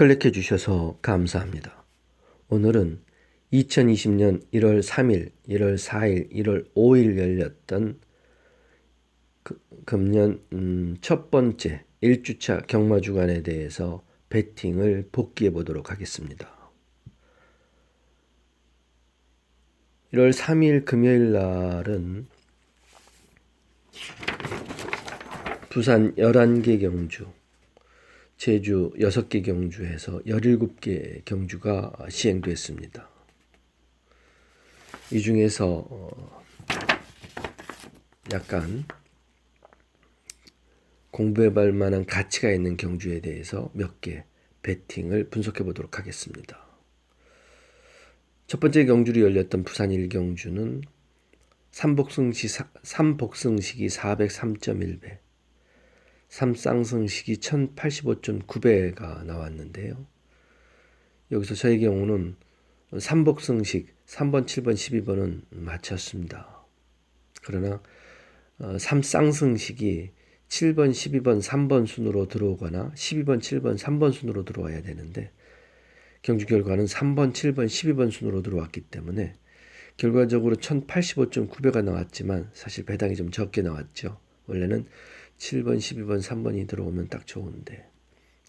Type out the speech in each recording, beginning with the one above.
클릭해 주셔서 감사합니다. 오늘은 2020년 1월 3일, 1월 4일, 1월 5일 열렸던 그, 금년 음, 첫 번째 1주차 경마 주간에 대해서 배팅을 복귀해 보도록 하겠습니다. 1월 3일 금요일 날은 부산 11개 경주, 제주 6개 경주에서 17개 경주가 시행됐습니다. 이 중에서 어, 약간 공부해 볼 만한 가치가 있는 경주에 대해서 몇 개 배팅을 분석해 보도록 하겠습니다. 첫 번째 경주로 열렸던 부산 1경주는 삼복승시, 삼복승식이 403.1배, 삼쌍승식이 1085.9배가 나왔는데요. 여기서 저의 경우는 삼복승식 3번, 7번, 12번은 맞췄습니다. 그러나 어, 삼쌍승식이 7번, 12번, 3번 순으로 들어오거나 12번, 7번, 3번 순으로 들어와야 되는데 경주 결과는 3번, 7번, 12번 순으로 들어왔기 때문에 결과적으로 1085.9배가 나왔지만 사실 배당이 좀 적게 나왔죠. 원래는 7번, 12번, 3번이 들어오면 딱 좋은데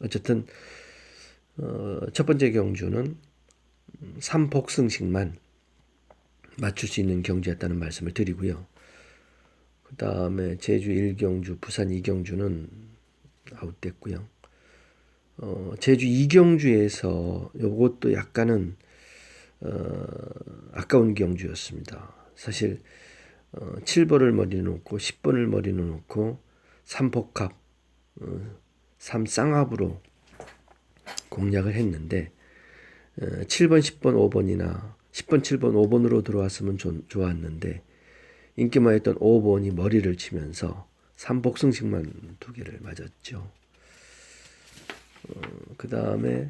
어쨌든 어, 첫 번째 경주는 3복승식만 맞출 수 있는 경주였다는 말씀을 드리고요. 그 다음에 제주 1경주, 부산 2경주는 아웃됐고요. 어, 제주 2경주에서 요것도 약간은 어, 아까운 경주였습니다. 사실 어, 7번을 머리에 놓고 10번을 머리에 놓고 3복합, 어, 3쌍합으로 공략을 했는데 어, 7번, 10번, 5번이나 10번, 7번, 5번으로 들어왔으면 좀 좋았는데 인기만했던 5번이 머리를 치면서 3복승식만 두 개를 맞았죠. 어, 그 다음에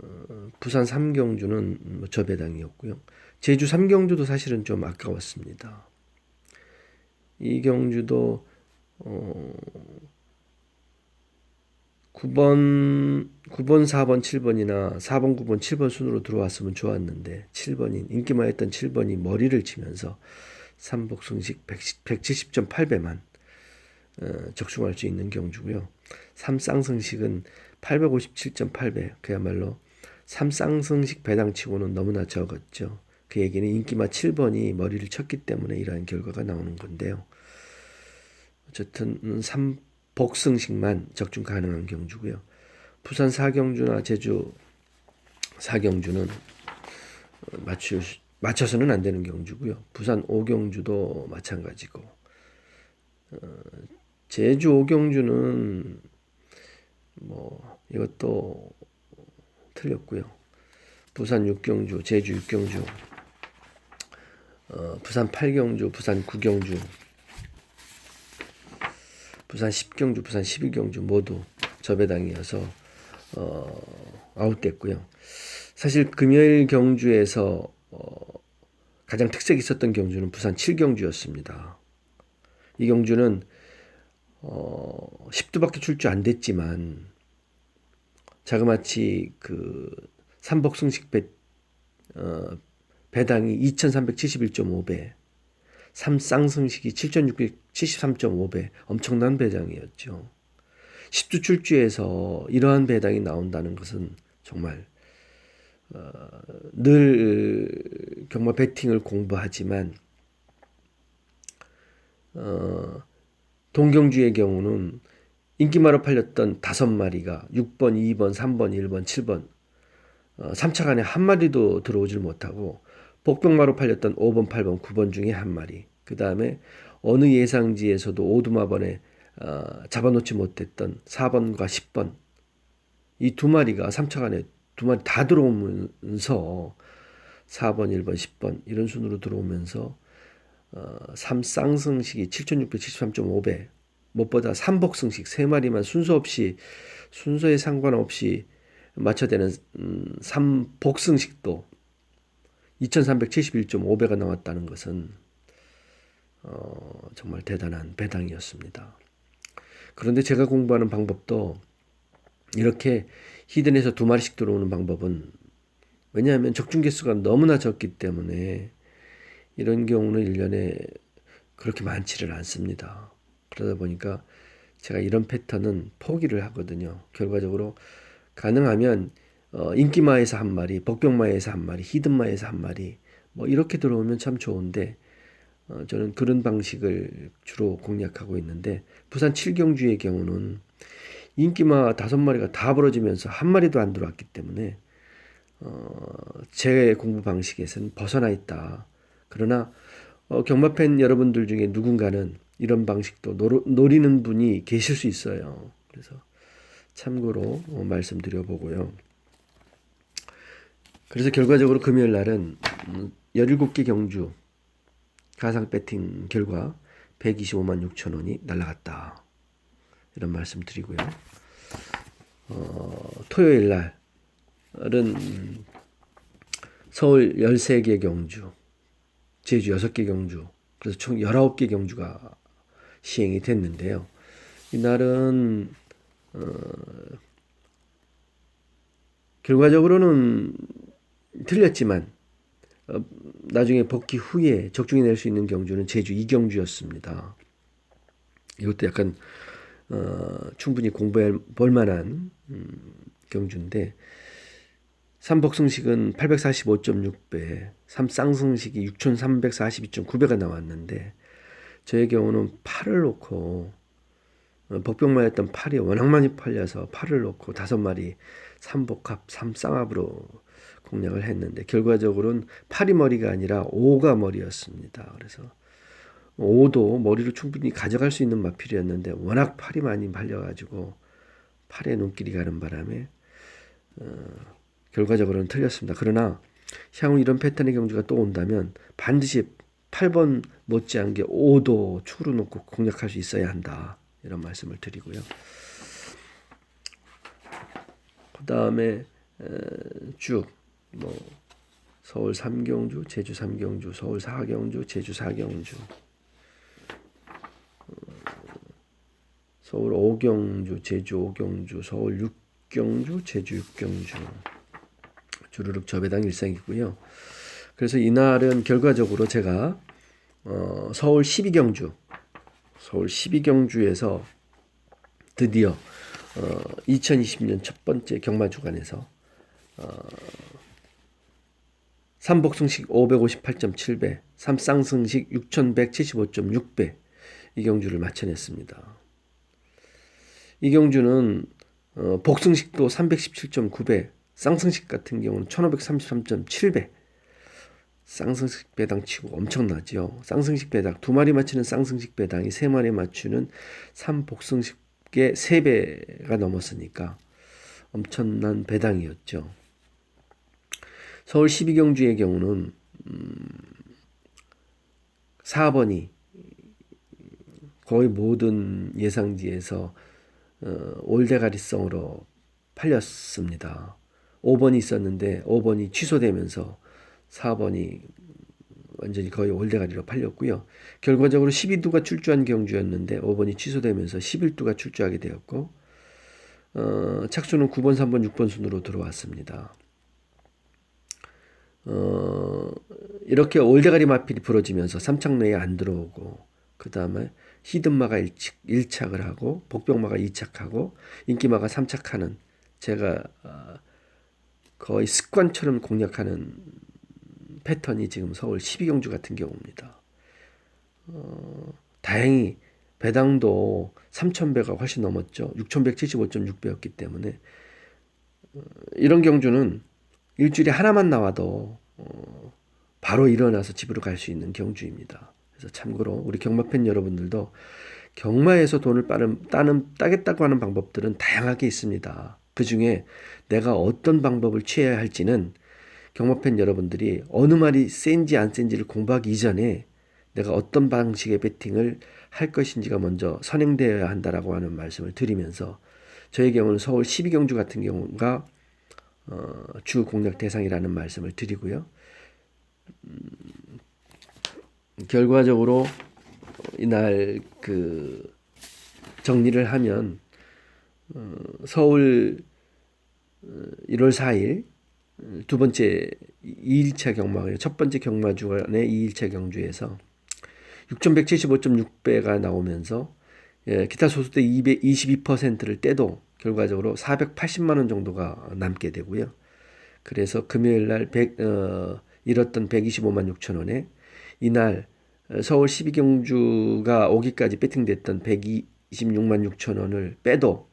어, 부산 삼경주는 뭐 저배당이었고요. 제주 삼경주도 사실은 좀 아까웠습니다. 이 경주도 어, 9번, 9번, 4번, 7번이나 4번, 9번, 7번 순으로 들어왔으면 좋았는데 7번인 인기만 했던 7번이 머리를 치면서 삼복승식 170.8배만 어, 적중할 수 있는 경주고요. 삼쌍승식은 857.8배 그야말로 삼쌍승식 배당치고는 너무나 적었죠. 그 얘기는 인기마 7번이 머리를 쳤기 때문에 이러한 결과가 나오는 건데요. 어쨌든 삼복승식만 적중 가능한 경주고요. 부산 사경주나 제주 사경주는 맞추, 맞춰서는 안 되는 경주고요. 부산 오경주도 마찬가지고 어, 제주 오경주는 뭐 이것도 틀렸고요. 부산 육경주, 제주 육경주, 어, 부산 팔경주, 부산 구경주, 부산 십경주, 부산 십일경주 모두 저배당이어서 어, 아웃됐고요. 사실 금요일 경주에서 어, 가장 특색이 있었던 경주는 부산 칠경주였습니다. 이 경주는 어, 10두밖에 출줄안 됐지만 자그마치 그 삼복승식 배, 어, 배당이 2371.5배, 삼쌍승식이 7673.5배 엄청난 배당이었죠. 10두 출주에서 이러한 배당이 나온다는 것은 정말 어, 늘 경마 배팅을 공부하지만 어, 동경주의 경우는 인기마로 팔렸던 다섯 마리가 6번, 2번, 3번, 1번, 7번 어, 3차간에 한 마리도 들어오질 못하고 복병마로 팔렸던 5번, 8번, 9번 중에 한 마리. 그 다음에 어느 예상지에서도 오두마번에 어, 잡아놓지 못했던 4번과 10번. 이 두 마리가 3차 간에 두 마리 다 들어오면서 4번, 1번, 10번 이런 순으로 들어오면서 어, 3 쌍승식이 7673.5배. 무엇보다 3복승식 3마리만 순서 없이 순서에 상관없이 맞춰되는 음, 3복승식도 2371.5배가 나왔다는 것은 어, 정말 대단한 배당이었습니다. 그런데 제가 공부하는 방법도 이렇게 히든에서 두 마리씩 들어오는 방법은 왜냐하면 적중 개수가 너무나 적기 때문에 이런 경우는 일년에 그렇게 많지를 않습니다. 그러다 보니까 제가 이런 패턴은 포기를 하거든요. 결과적으로 가능하면 어, 인기마에서 한 마리, 복병마에서 한 마리, 히든마에서 한 마리 뭐 이렇게 들어오면 참 좋은데 어, 저는 그런 방식을 주로 공략하고 있는데 부산 칠경주의 경우는 인기마 다섯 마리가 다 벌어지면서 한 마리도 안 들어왔기 때문에 어, 제 공부 방식에서는 벗어나 있다. 그러나 어, 경마 팬 여러분들 중에 누군가는 이런 방식도 노, 노리는 분이 계실 수 있어요. 그래서 참고로 어, 말씀드려 보고요. 그래서 결과적으로 금요일 날은 음, 17개 경주 가상 배팅 결과 125만 6천 원이 날라갔다. 이런 말씀 드리고요. 어, 토요일 날은 서울 13개 경주, 제주 6개 경주, 그래서 총 19개 경주가 시행이 됐는데요. 이날은 어, 결과적으로는 틀렸지만 어, 나중에 복귀 후에 적중이 낼수 있는 경주는 제주 이경주였습니다. 이것도 약간 어, 충분히 공부해 볼 만한 음, 경주인데 삼복승식은 845.6배, 삼쌍승식이 6,342.9배가 나왔는데 저의 경우는 8을 놓고 어, 복병마였던 8이 워낙 많이 팔려서 8을 놓고 다섯 마리 삼복합, 삼쌍합으로 공략을 했는데 결과적으로는 8이 머리가 아니라 5가 머리였습니다. 그래서 5도 머리로 충분히 가져갈 수 있는 마필이었는데 워낙 팔이 많이 팔려가지고 팔에 눈길이 가는 바람에 어, 결과적으로는 틀렸습니다. 그러나 향후 이런 패턴의 경주가 또 온다면 반드시 8번 못지않게 5도 축으로 놓고 공략할 수 있어야 한다. 이런 말씀을 드리고요. 그 다음에 쭉 뭐 서울 3경주, 제주 3경주, 서울 4경주, 제주 4경주, 서울 5경주, 제주 5경주, 서울 6경주, 제주 6경주. 주르륵 저배당 일상이고요. 그래서 이날은 결과적으로 제가 어, 서울 12경주, 서울 12경주에서 드디어 어, 2020년 첫 번째 경마 주간에서 어, 삼복승식 558.7배, 삼쌍승식 6175.6배 이 경주를 마쳐냈습니다. 이 경주는 어, 복승식도 317.9배, 쌍승식 같은 경우는 1533.7배. 쌍승식 배당 치고 엄청나죠. 쌍승식 배당 두 마리 맞추는 쌍승식 배당이 세 마리 맞추는 삼복승식의 세 배가 넘었으니까 엄청난 배당이었죠. 서울 12경주의 경우는 음, 4번이 거의 모든 예상지에서 어, 올대가리성으로 팔렸습니다. 5번이 있었는데 5번이 취소되면서 4번이 완전히 거의 올대가리로 팔렸고요. 결과적으로 12두가 출주한 경주였는데 5번이 취소되면서 11두가 출주하게 되었고 어, 착수는 9번, 3번, 6번 순으로 들어왔습니다. 어, 이렇게 올대가리 마필이 부러지면서 삼창내에 안 들어오고 그 다음에 히든마가 1착, 을 하고 복병마가 2착하고 인기마가 3착하는 제가 어, 거의 습관처럼 공략하는 패턴이 지금 서울 12경주 같은 경우입니다. 어, 다행히 배당도 3,000배가 훨씬 넘었죠. 6,175.6배였기 때문에 어, 이런 경주는 일주일에 하나만 나와도 어, 바로 일어나서 집으로 갈 수 있는 경주입니다. 그래서 참고로 우리 경마팬 여러분들도 경마에서 돈을 빠는, 따는, 따겠다고 하는 방법들은 다양하게 있습니다. 그 중에 내가 어떤 방법을 취해야 할지는 경마팬 여러분들이 어느 말이 센지 안 센지를 공부하기 이전에 내가 어떤 방식의 배팅을 할 것인지가 먼저 선행되어야 한다라고 하는 말씀을 드리면서 저의 경우는 서울 12경주 같은 경우가 어, 주 공략 대상이라는 말씀을 드리고요. 음, 결과적으로 이날 그 정리를 하면 어, 서울 1월 4일 어, 두 번째 2일차 경마예요. 첫 번째 경마 주간의 2일차 경주에서 6,175.6배가 나오면서 예, 기타 소수대 222%를 떼도 결과적으로 480만 원 정도가 남게 되고요. 그래서 금요일 날 100, 어, 잃었던 125만 6천 원에 이날 어, 서울 12경주가 오기까지 배팅됐던 126만 6천 원을 빼도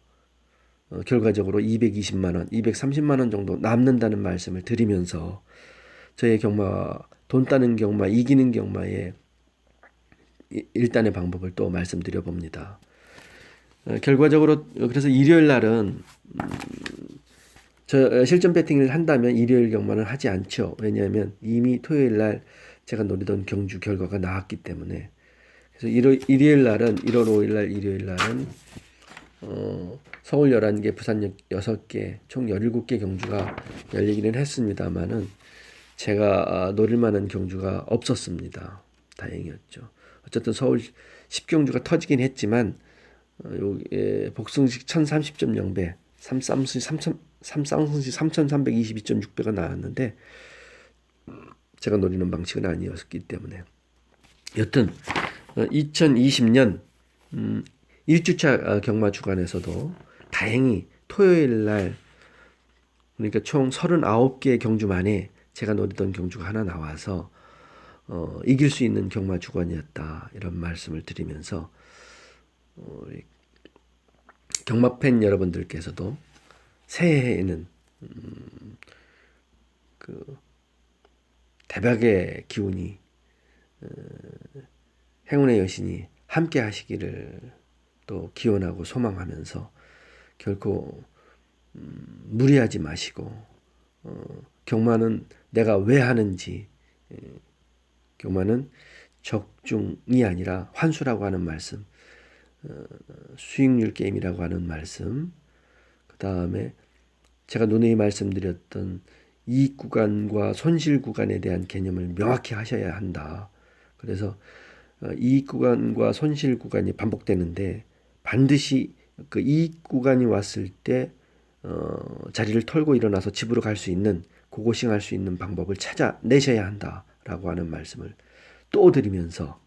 어, 결과적으로 220만 원, 230만 원 정도 남는다는 말씀을 드리면서 저의 경마 돈 따는 경마, 이기는 경마의 이- 일단의 방법을 또 말씀드려 봅니다. 어, 결과적으로 그래서 일요일 날은 음, 저 어, 실전 배팅을 한다면 일요일 경마는 하지 않죠. 왜냐하면 이미 토요일 날 제가 노리던 경주 결과가 나왔기 때문에 그래서 일요, 일요일 날은 1월 5일 날 일요일 날은 어, 서울 11개, 부산 6개, 총 17개 경주가 열리기는 했습니다만은 제가 아, 노릴 만한 경주가 없었습니다. 다행이었죠. 어쨌든 서울 10경주가 터지긴 했지만 어, 요게 복승식 1030.0배, 삼쌍승식 3000 삼쌍승식 3322.6배가 나왔는데 제가 노리는 방식은 아니었기 때문에. 여튼 2020년 음, 1주차 어, 경마 주간에서도 다행히 토요일 날 그러니까 총 39개의 경주 만에 제가 노리던 경주가 하나 나와서 어, 이길 수 있는 경마 주간이었다 이런 말씀을 드리면서 어, 우리 경마 팬 여러분들께서도 새해에는 음, 그 대박의 기운이 어, 행운의 여신이 함께 하시기를 또 기원하고 소망하면서 결코 음, 무리하지 마시고 어, 경마는 내가 왜 하는지 에, 경마는 적중이 아니라 환수라고 하는 말씀 어, 수익률 게임이라고 하는 말씀 그 다음에 제가 누누이 말씀드렸던 이익 구간과 손실 구간에 대한 개념을 명확히 하셔야 한다. 그래서 어, 이익 구간과 손실 구간이 반복되는데 반드시 그 이익 구간이 왔을 때 어, 자리를 털고 일어나서 집으로 갈 수 있는 고고싱 할 수 있는 방법을 찾아내셔야 한다라고 하는 말씀을 또 드리면서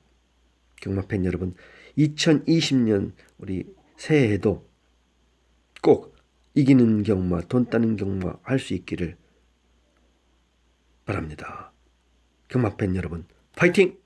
경마팬 여러분 2020년 우리 새해에도 꼭 이기는 경마, 돈 따는 경마 할 수 있기를 바랍니다. 경마팬 여러분, 파이팅!